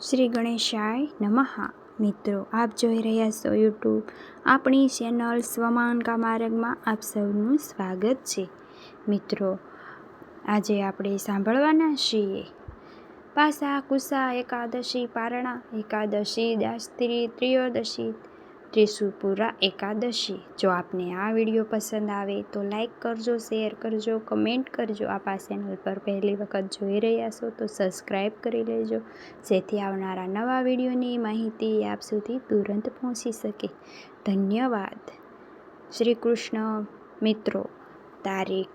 શ્રી ગણેશાય નમઃ. મિત્રો, આપ જોઈ રહ્યા છો યુટ્યુબ આપણી ચેનલ સ્વમાન કામાર્ગમાં આપ સૌનું સ્વાગત છે. મિત્રો, આજે આપણે સાંભળવાના છીએ. પાસા કુસા એકાદશી પારણા, એકાદશી દાસ્ત્રી ત્રિયોદશી ત્રિશુપુરા એકાદશી. જો આપને આ વીડિયો પસંદ આવે તો લાઈક કરજો, શેર કરજો, કમેન્ટ કરજો. આપ આ ચેનલ પર પહેલી વખત જોઈ રહ્યા છો તો સબસ્ક્રાઈબ કરી લેજો. જેથી આવનારા નવા વિડીયોની માહિતી આપ સુધી તુરંત પહોંચી શકે. ધન્યવાદ. શ્રી કૃષ્ણ. મિત્રો, તારીખ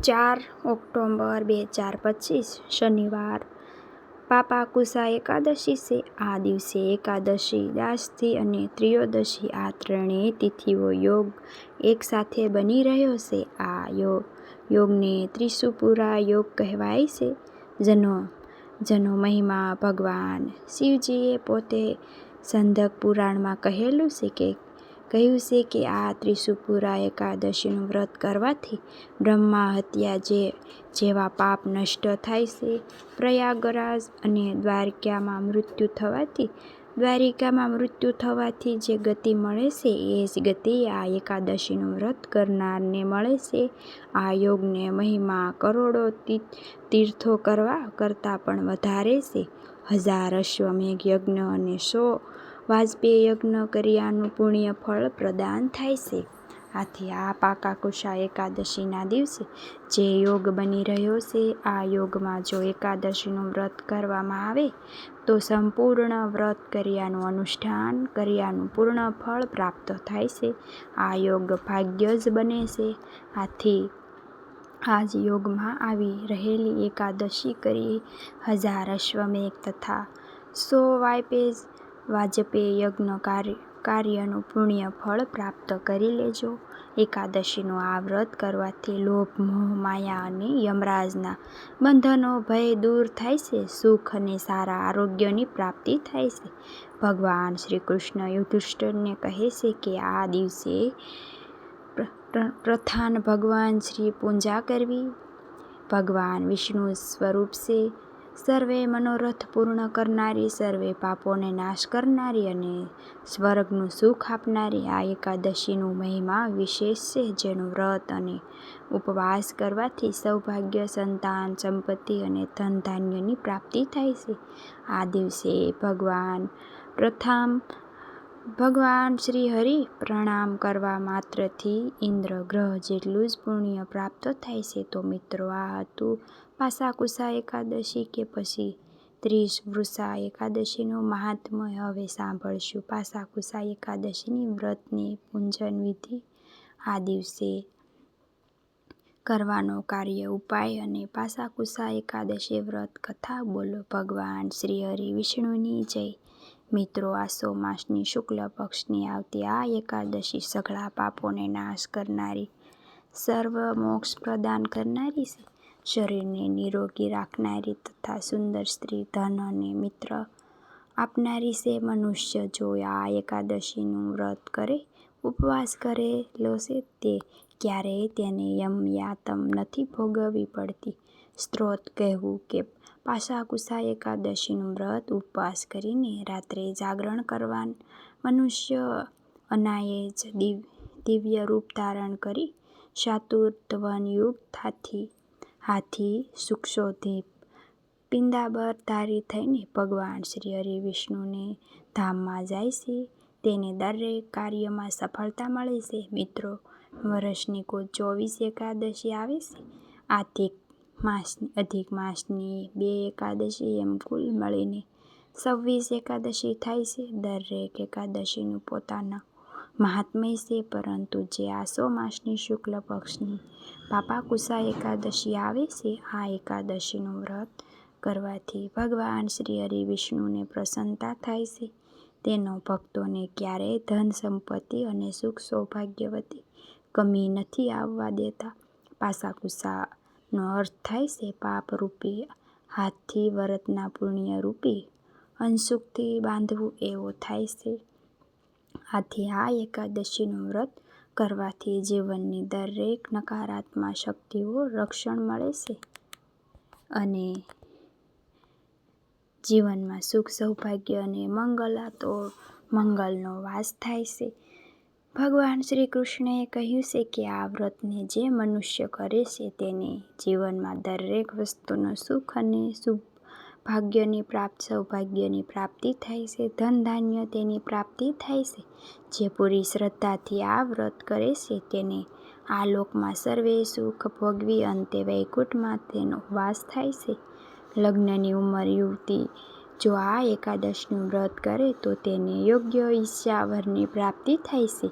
ચાર ઓક્ટોબર બે હજાર પચીસ, શનિવાર. પાપા કુસા એકાદશી છે. આ દિવસે એકાદશી દાસથી અને ત્રિયોદશી આ ત્રણેય તિથિઓ યોગ એકસાથે બની રહ્યો છે. આ યોગ, યોગને ત્રિશુપુરા યોગ કહેવાય છે. જેનો જેનો મહિમા ભગવાન શિવજીએ પોતે સંધક પુરાણમાં કહેલું છે કે કહ્યું છે કે આ ત્રિશુપુરા એકાદશીનું વ્રત કરવાથી બ્રહ્મા હત્યા જે જેવા પાપ નષ્ટ થાય છે, પ્રયાગરાજ અને દ્વારકામાં મૃત્યુ થવાથી, દ્વારિકામાં મૃત્યુ થવાથી જે ગતિ મળે છે, એ જ ગતિ આ એકાદશીનું વ્રત કરનારને મળે છે. આ યોગને મહિમા કરોડો તીર્થો કરવા કરતાં પણ વધારે છે. હજાર અશ્વમેઘ યજ્ઞ અને સો વાજપેયી યજ્ઞ કર્યાનું પુણ્ય ફળ પ્રદાન થાય છે. આથી આ પાકા કુશા એકાદશીના દિવસે જે યોગ બની રહ્યો છે, આ યોગમાં જો એકાદશીનું વ્રત કરવામાં આવે, તો સંપૂર્ણ વ્રત કર્યાનું અનુષ્ઠાન, કર્યાનું પૂર્ણ ફળ પ્રાપ્ત થાય છે. આ યોગ ભાગ્ય જ બને છે. આથી આજ યોગમાં આવી રહેલી એકાદશી કરી હજાર અશ્વમેઘ તથા સો વાયપેજ વાજપેયી યજ્ઞ કાર્ય, કાર્યનું પુણ્ય ફળ પ્રાપ્ત કરી લેજો. એકાદશીનું આ વ્રત કરવાથી લોભ, મોહ, માયા અને યમરાજના બંધનો ભય દૂર થાય છે. સુખ અને સારા આરોગ્યની પ્રાપ્તિ થાય છે. ભગવાન શ્રી કૃષ્ણ યુધિષ્ઠિરને કહે છે કે આ દિવસે પ્રથાન ભગવાન શ્રી પૂજા કરવી. ભગવાન વિષ્ણુ સ્વરૂપ છે. સર્વે મનોરથ પૂર્ણ કરનારી, સર્વે પાપોને નાશ કરનારી અને સ્વર્ગનું સુખ આપનારી આ એકાદશીનું મહિમા વિશેષ છે, જેનું વ્રત અને ઉપવાસ કરવાથી સૌભાગ્ય, સંતાન, સંપત્તિ અને ધન ધાન્યની પ્રાપ્તિ થાય છે. આ દિવસે ભગવાન પ્રથમ ભગવાન શ્રી હરિ પ્રણામ કરવા માત્રથી ઇન્દ્ર ગ્રહ જેટલું જ પુણ્ય પ્રાપ્ત થાય છે, તો મિત્રો આ હતું પાસા કુસા એકાદશી કે પછી ત્રીસ વૃષા એકાદશીનું મહાત્મ્ય હવે સાંભળશું. પાસા કુસા એકાદશીની વ્રતની પૂંજન વિધિ આ દિવસે કરવાનો કાર્ય ઉપાય અને પાસા કુસા એકાદશી વ્રત કથા બોલો. ભગવાન શ્રી હરિ વિષ્ણુની જય. મિત્રો આસો માસની શુક્લ પક્ષની આવતી આ એકાદશી સઘળા પાપોને નાશ કરનારી સર્વ મોક્ષ પ્રદાન કરનારી છે. શરીરને નિરોગી રાખનારી તથા સુંદર સ્ત્રી, ધન અને મિત્ર આપનારી છે મનુષ્ય જો આ એકાદશીનું વ્રત કરે, ઉપવાસ કરેલો છે તે ક્યારેય તેને યમ યાતમ નથી ભોગવવી પડતી. સ્ત્રોત કહેવું કે પાસા કુસા એકાદશીનું વ્રત ઉપવાસ કરીને રાત્રે જાગરણ કરવાન મનુષ્ય અનાયે જ દિવ્ય રૂપ ધારણ કરી યુગ હાથી હાથી સુક્ષોધિપ પિંદાબર ધારી થઈને ભગવાન શ્રી હરિ વિષ્ણુને ધામમાં જાય છે. તેને દરેક કાર્યમાં સફળતા મળે છે. મિત્રો, વર્ષની કુલ ચોવીસ એકાદશી આવે છે. આથી માસની અધિક માસની બે એકાદશી એમ કુલ મળીને છવ્વીસ એકાદશી થાય છે. દરેક એકાદશીનું પોતાના મહાત્મ્ય છે, પરંતુ જે આસો માસની શુક્લ પક્ષની પાપા કુસા એકાદશી આવે છે. આ એકાદશીનું વ્રત કરવાથી ભગવાન શ્રી હરિ વિષ્ણુને પ્રસન્નતા થાય છે. તેનો ભક્તોને ક્યારેય ધન સંપત્તિ અને સુખ સૌભાગ્યવતી કમી નથી આવવા દેતા. પાસા કુસાનો અર્થ થાય છે પાપરૂપી હાથથી વ્રતના પુણ્યરૂપી અંશુકથી બાંધવું એવો થાય છે. આથી આ એકાદશીનું વ્રત કરવાથી જીવનની દરેક નકારાત્મક શક્તિઓ રક્ષણ મળે છે. અને જીવનમાં સુખ, સૌભાગ્ય અને મંગલાતો મંગલનો વાસ થાય છે. ભગવાન શ્રી કૃષ્ણએ કહ્યું છે કે આ વ્રતને જે મનુષ્ય કરે છે તેને જીવનમાં દરેક વસ્તુનો સુખ અને ભાગ્યની પ્રાપ્ત, સૌભાગ્યની પ્રાપ્તિ થાય છે. ધન ધાન્ય તેની પ્રાપ્તિ થાય છે. જે પૂરી શ્રદ્ધાથી આ વ્રત કરે છે, તેને આ લોકમાં સર્વે સુખ ભોગવી અંતે વૈકુંઠમાં તેનો વાસ થાય છે. લગ્નની ઉંમર યુવતી જો આ એકાદશનું વ્રત કરે, તો તેને યોગ્ય ઈચ્છા પ્રાપ્તિ થાય છે.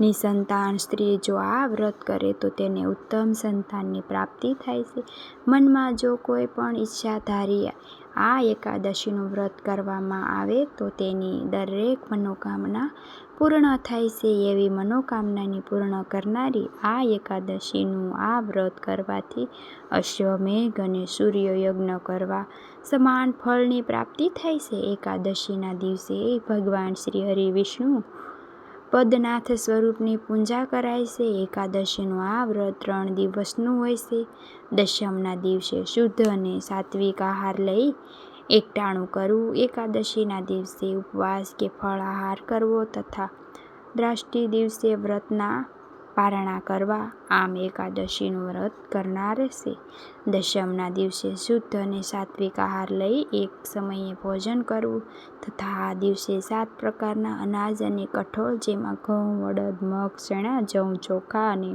નિસંતાન સ્ત્રી જો આ વ્રત કરે તો તેને ઉત્તમ સંતાનની પ્રાપ્તિ થાય છે. મનમાં જો કોઈ પણ ઈચ્છા ધારી આ એકાદશીનું વ્રત કરવામાં આવે તો તેની દરેક મનોકામના પૂર્ણ થાય છે. એવી મનોકામનાની પૂર્ણ કરનારી આ એકાદશીનું આ વ્રત કરવાથી અશ્વમેઘ અને સૂર્ય યજ્ઞ કરવા સમાન ફળની પ્રાપ્તિ થાય છે. એકાદશીના દિવસે ભગવાન શ્રી હરિ વિષ્ણુ પદનાથ સ્વરૂપની પૂજા કરાય છે. એકાદશીનું આ વ્રત ત્રણ દિવસનું હોય છે. દશમના દિવસે શુદ્ધ અને સાત્વિક આહાર લઈ એકટાણું કરવું. એકાદશીના દિવસે ઉપવાસ કે ફળાહાર કરવો તથા દ્રાષ્ટિ દિવસે વ્રતના પારણા કરવા આમ એકાદશીનું વ્રત કરનાર છે. દશમના દિવસે શુદ્ધ અને સાત્વિક આહાર લઈ એક સમયે ભોજન કરવું તથા આ દિવસે સાત પ્રકારના અનાજ અને કઠોળ જેમાં ઘઉં અડદ મગ, ચણા જવ ચોખા અને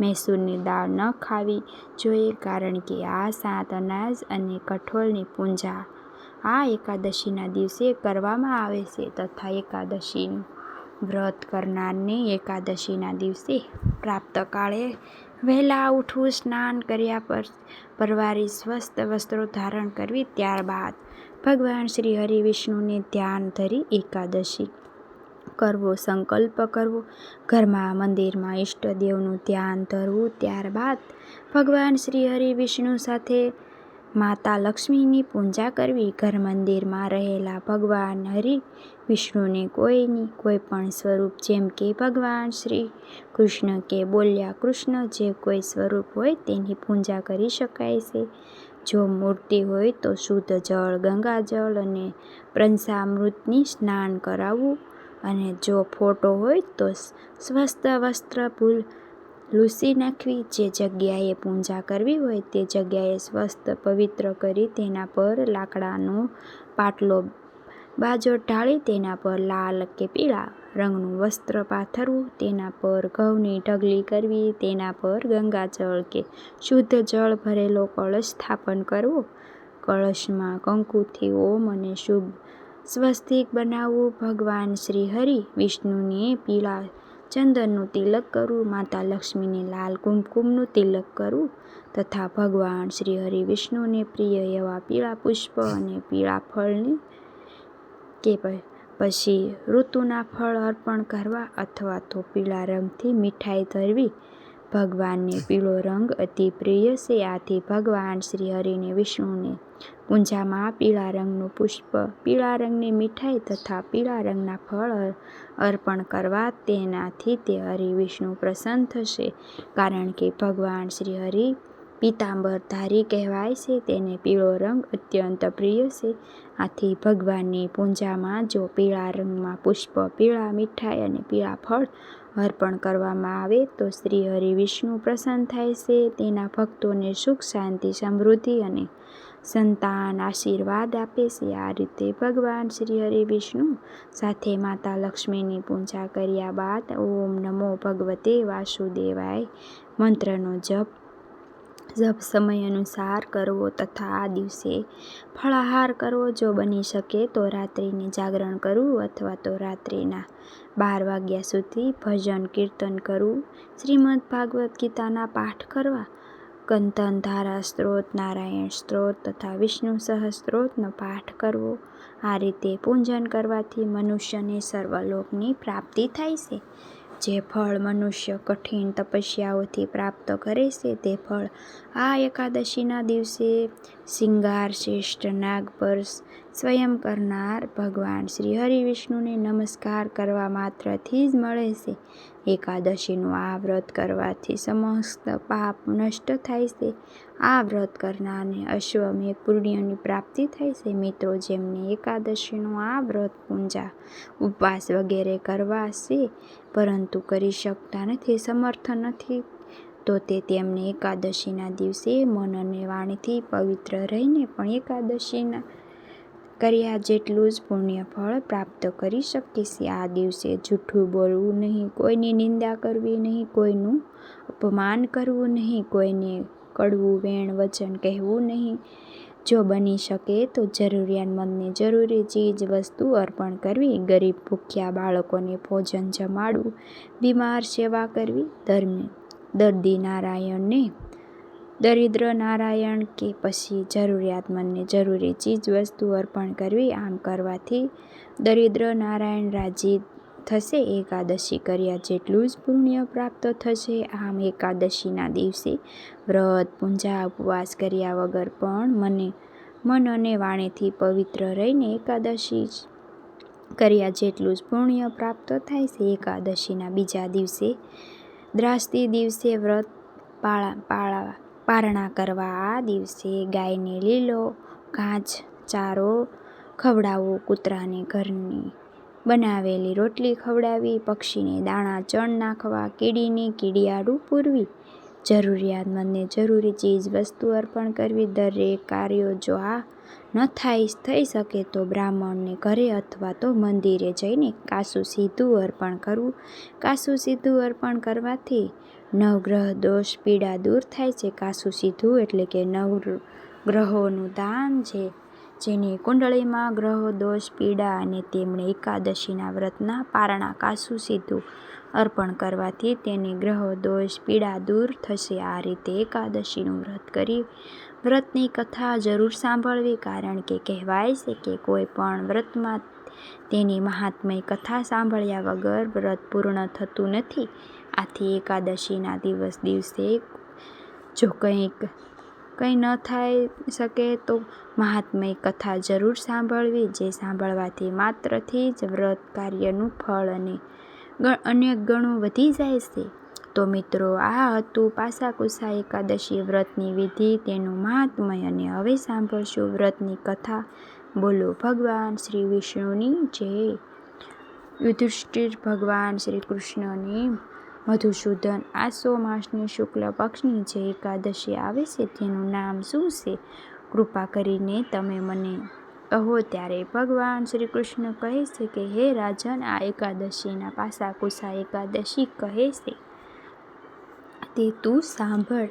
મૈસૂરની દાળ ન ખાવી જોઈએ કારણ કે આ સાત અનાજ અને કઠોળની પૂજા આ એકાદશીના દિવસે કરવામાં આવે છે તથા એકાદશીનું વ્રત કરનારને એકાદશીના દિવસે પ્રાપ્તકાળે વહેલા ઉઠવું, સ્નાન કર્યા પર પરવારી સ્વસ્થ વસ્ત્રો ધારણ કરવી, ત્યારબાદ ભગવાન શ્રી હરિ વિષ્ણુને ધ્યાન ધરી એકાદશી કરવો, સંકલ્પ કરવો, ઘરમાં, મંદિરમાં ઈષ્ટદેવનું ધ્યાન ધરવું, ત્યારબાદ ભગવાન શ્રી હરિ વિષ્ણુ સાથે માતા લક્ષ્મીની પૂજા કરવી, ઘર મંદિરમાં રહેલા ભગવાન હરિ વિષ્ણુને કોઈની કોઈ પણ સ્વરૂપ જેમ કે ભગવાન શ્રી કૃષ્ણ કે બોલ્યા કૃષ્ણ જે કોઈ સ્વરૂપ હોય તેની પૂજા કરી શકાય છે. જો મૂર્તિ હોય તો શુદ્ધ જળ, ગંગાજળ અને પ્રંસામૃતની સ્નાન કરાવવું અને જો ફોટો હોય તો સ્વસ્થ વસ્ત્ર ભૂલ લૂસી નાખવી, જે જગ્યાએ પૂજા કરવી હોય તે જગ્યાએ સ્વસ્થ પવિત્ર કરી તેના પર લાકડાનો પાટલો બાજો ઢાળી તેના પર લાલ કે પીળા રંગનું વસ્ત્ર પાથરવું, તેના પર ઘઉંની ઢગલી કરવી, તેના પર ગંગાજળ કે શુદ્ધ જળ ભરેલો કળશ સ્થાપન કરવો. કળશમાં કંકુથી ઓમ અને શુભ સ્વસ્તિક બનાવવું. ભગવાન શ્રી હરિ વિષ્ણુને પીળા ચંદનનું તિલક કરવું માતા લક્ષ્મીને લાલ કુમકુમનું તિલક કરવું તથા ભગવાન શ્રી હરિ વિષ્ણુને પ્રિય એવા પીળા પુષ્પ અને પીળા ફળની કે પછી ઋતુના ફળ અર્પણ કરવા અથવા તો પીળા રંગથી મીઠાઈ ધરવી ભગવાનને પીળો રંગ અતિ પ્રિય છે. આથી ભગવાન શ્રી હરિને વિષ્ણુને પૂજામાં પીળા રંગનું પુષ્પ, પીળા રંગની મીઠાઈ તથા પીળા રંગના ફળ અર્પણ કરવા તેનાથી તે હરિ વિષ્ણુ પ્રસન્ન થશે. કારણ કે ભગવાન શ્રી હરિ પિતાંબરધારી કહેવાય છે, તેને પીળો રંગ અત્યંત પ્રિય છે. આથી ભગવાનની પૂજામાં જો પીળા રંગમાં પુષ્પ, પીળા મીઠાઈ અને પીળા ફળ અર્પણ કરવામાં આવે તો શ્રી હરિ વિષ્ણુ પ્રસન્ન થાય છે. તેના ભક્તોને સુખ, શાંતિ, સમૃદ્ધિ અને સંતાન આશીર્વાદ આપે છે. આ રીતે ભગવાન શ્રી હરિ વિષ્ણુ સાથે માતા લક્ષ્મીની પૂજા કર્યા બાદ ઓમ નમો ભગવતે વાસુદેવાય મંત્રનો જપ જપ સમય અનુસાર કરવો તથા આ દિવસે ફળાહાર કરવો. જો બની શકે તો રાત્રિને જાગરણ કરવું અથવા તો રાત્રિના બાર વાગ્યા સુધી ભજન કીર્તન કરવું શ્રીમદ ભાગવદ્ ગીતાના પાઠ કરવા કંતન ધારા સ્ત્રોત, નારાયણ સ્ત્રોત તથા વિષ્ણુ સહસ્ત્રોતનો પાઠ કરવો. આ રીતે પૂજન કરવાથી મનુષ્યને સર્વલોકની પ્રાપ્તિ થાય છે. જે ફળ મનુષ્ય કઠિન તપસ્યાઓથી પ્રાપ્ત કરે છે, તે ફળ આ એકાદશીના દિવસે શિંગાર શ્રેષ્ઠ નાગ પર સ્વયં કરનાર ભગવાન શ્રી હરિવિષ્ણુને નમસ્કાર કરવા માત્રથી જ મળે છે. એકાદશીનું આ વ્રત કરવાથી સમસ્ત પાપ નષ્ટ થાય છે. આ વ્રત કરનારને અશ્વમેઘ પુણ્યની પ્રાપ્તિ થાય છે. મિત્રો, જેમને એકાદશીનું આ વ્રત પૂજા, ઉપવાસ વગેરે કરવા છે, પરંતુ કરી શકતા નથી, સમર્થ નથી, તો તે તેમને એકાદશીના દિવસે મન અને વાણીથી પવિત્ર રહીને પણ એકાદશીના કર્યા જેટલું જ પુણ્ય ફળ પ્રાપ્ત કરી શકે છે આ દિવસે જૂઠું બોલવું નહીં, કોઈની નિંદા કરવી નહીં, કોઈનું અપમાન કરવું નહીં, કોઈને કડવું વેણ વચન કહેવું નહીં. જો બની શકે તો જરૂરિયાતમંદને જરૂરી ચીજ વસ્તુ અર્પણ કરવી, ગરીબ ભૂખ્યા બાળકોને ભોજન જમાડવું, બીમાર સેવા કરવી, ધર્મ દર્દી નારાયણને દરિદ્ર નારાયણ કે પછી જરૂરિયાતમંદને જરૂરી ચીજ વસ્તુ અર્પણ કરવી, આમ કરવાથી દરિદ્ર નારાયણ રાજી થશે એકાદશી કર્યા જેટલું જ પુણ્ય પ્રાપ્ત થશે. આમ એકાદશીના દિવસે વ્રત, પૂંજા, ઉપવાસ કર્યા વગર પણ મને મન અને વાણીથી પવિત્ર રહીને એકાદશી કર્યા જેટલું જ પુણ્ય પ્રાપ્ત થાય છે. એકાદશીના બીજા દિવસે દ્રાસતી દિવસે વ્રત પાળા પાળા પારણા કરવા આ દિવસે ગાયને લીલો ઘાસ ચારો ખવડાવવો કૂતરાને ઘરની. બનાવેલી રોટલી ખવડાવી, પક્ષીને દાણા, ચણ નાખવા, કીડીને કીડિયાળું પૂરવી. જરૂરિયાતમંદને જરૂરી ચીજ, વસ્તુ અર્પણ કરવી. દરેક કાર્યો જો આ ન થાય થઈ શકે તો બ્રાહ્મણને ઘરે અથવા તો મંદિરે જઈને કાસું સીધું અર્પણ કરવું. કાસું સીધું અર્પણ કરવાથી નવગ્રહ દોષ પીડા દૂર થાય છે. કાસું સીધું એટલે કે નવ ગ્રહોનું દાન છે. જેની કુંડળીમાં ગ્રહો દોષ પીડા અને તેમણે એકાદશીના વ્રતના પારણા કાસુ સીધું અર્પણ કરવાથી તેની ગ્રહો દોષ પીડા દૂર થશે. આ રીતે એકાદશીનું વ્રત કરી વ્રતની કથા જરૂર સાંભળવી કારણ કે કહેવાય છે કે કોઈ પણ વ્રતમાં તેની મહાત્મય કથા સાંભળ્યા વગર વ્રત પૂર્ણ થતું નથી. આથી એકાદશીના દિવસ દિવસે જો કંઈક, કંઈ ન થઈ શકે તો મહાત્મય કથા જરૂર સાંભળવી, જે સાંભળવાથી માત્રથી જ વ્રત કાર્યનું ફળ અને અન્ય ગણું વધી જાય છે. તો મિત્રો, આ હતું પાસાકુસા એકાદશી વ્રતની વિધિ. તેનું મહાત્મય અને હવે સાંભળશું વ્રતની કથા. બોલો, ભગવાન શ્રી વિષ્ણુની જય. યુધિષ્ઠિર ભગવાન શ્રી કૃષ્ણની મધુસૂદન આસો માસની શુક્લ પક્ષની જે એકાદશી આવે છે તેનું નામ શું છે? કૃપા કરીને તમે મને કહો ત્યારે ભગવાન શ્રી કૃષ્ણ કહે છે કે, હે રાજન, આ એકાદશીના પાસા કુસા એકાદશી કહે છે. તે તું સાંભળ.